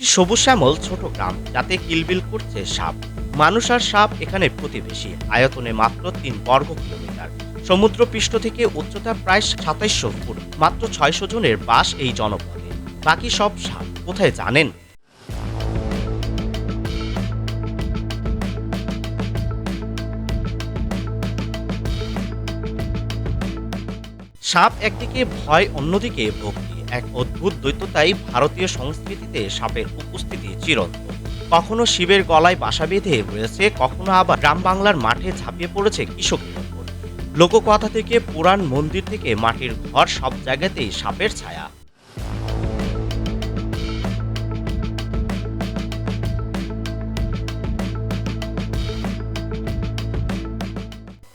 একটি সবুজ শ্যামল ছোট গ্রাম, যাতে কিলবিল করছে সাপ। মানুষ আর সাপ এখানে প্রতিবেশী। আয়তনে মাত্র তিন বর্গ কিলোমিটার। সমুদ্র পৃষ্ঠ থেকে উচ্চতা প্রায় সাতাইশশো ফুট, মাত্র ছয়শো জনের বাস এই জনপদে। বাকি সব সাপ, কোথায় জানেন? সাপ একদিকে ভয়, অন্যদিকে ভক্তি। এক অদ্ভুত দ্বৈততাই ভারতীয় সংস্কৃতিতে সাপের উপস্থিতি চিরন্ত। কখনো শিবের গলায় বাসা বেঁধে রয়েছে, কখনো আবার গ্রাম বাংলার মাঠে ঝাঁপিয়ে পড়েছে কৃষক লোককথা থেকে, পুরাণ মন্দির থেকে মাটির ঘর সব জায়গাতেই সাপের ছায়া।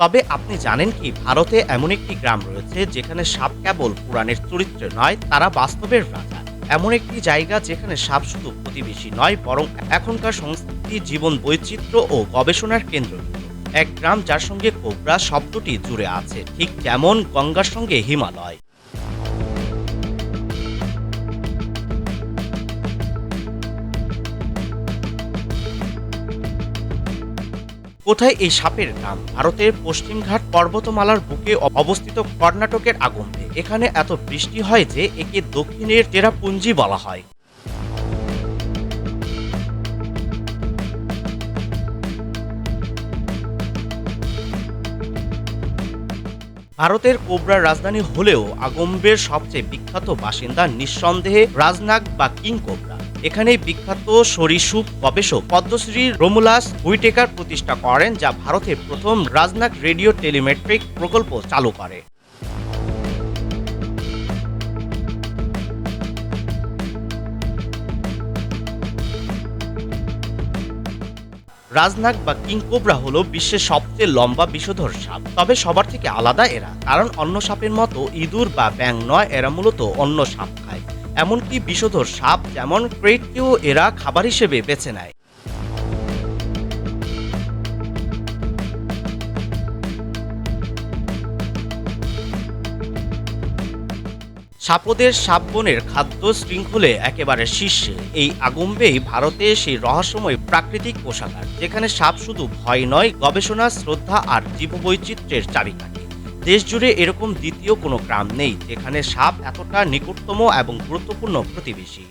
তবে আপনি জানেন কি, ভারতে এমন একটি গ্রাম রয়েছে যেখানে সাপ কেবল পুরাণের চরিত্রে নয়, তারা বাস্তবের রাজা। এমন একটি জায়গা যেখানে সাপ শুধু প্রতিবেশী নয়, বরং এখনকার সংস্কৃতি, জীবন বৈচিত্র্য ও গবেষণার কেন্দ্র। এক গ্রাম যার সঙ্গে কোবরা শব্দটি জুড়ে আছে, ঠিক যেমন গঙ্গার সঙ্গে হিমালয়। কোথায় এই সাপের নাম? ভারতের পশ্চিমঘাট পর্বতমালার বুকে অবস্থিত কর্ণাটকের আগমে এখানে এত বৃষ্টি হয় যে একে দক্ষিণের চেরাপুঞ্জি বলা হয়। ভারতের কোবরার রাজধানী হলেও আগম্বের সবচেয়ে বিখ্যাত বাসিন্দা নিঃসন্দেহে রাজনাগ বা কিং কোবরা। এখানেই বিখ্যাত সরীসৃপ গবেষক পদ্মশ্রী রোমুলাস হুইটেকার প্রতিষ্ঠা করেন, যা ভারতের প্রথম রাজনাগ রেডিও টেলিমেট্রিক প্রকল্প চালু করে। রাজনাগ বা কিং কোবরা হলো বিশ্বের সবচেয়ে লম্বা বিষধর সাপ। তবে সবার থেকে আলাদা এরা, কারণ অন্য সাপের মতো ইঁদুর বা ব্যাং নয়, এরা মূলত অন্য সাপ খায়। এমনকি বিষধর সাপ যেমন ক্রেটকেও এরা খাবার হিসেবে বেছে নেয়। সাপদের সাপবনের খাদ্য শৃঙ্খলে একেবারে শীর্ষে। এই আগম্বেই ভারতে সেই রহস্যময় প্রাকৃতিক পোশাকার যেখানে সাপ শুধু ভয় নয়, গবেষণা, শ্রদ্ধা আর জীববৈচিত্র্যের চাবিকাঠি। দেশ জুড়ে এরকম দ্বিতীয় কোনো গ্রাম নেই যেখানে সাপ এতটা নিকটতম এবং গুরুত্বপূর্ণ প্রতিবেশী।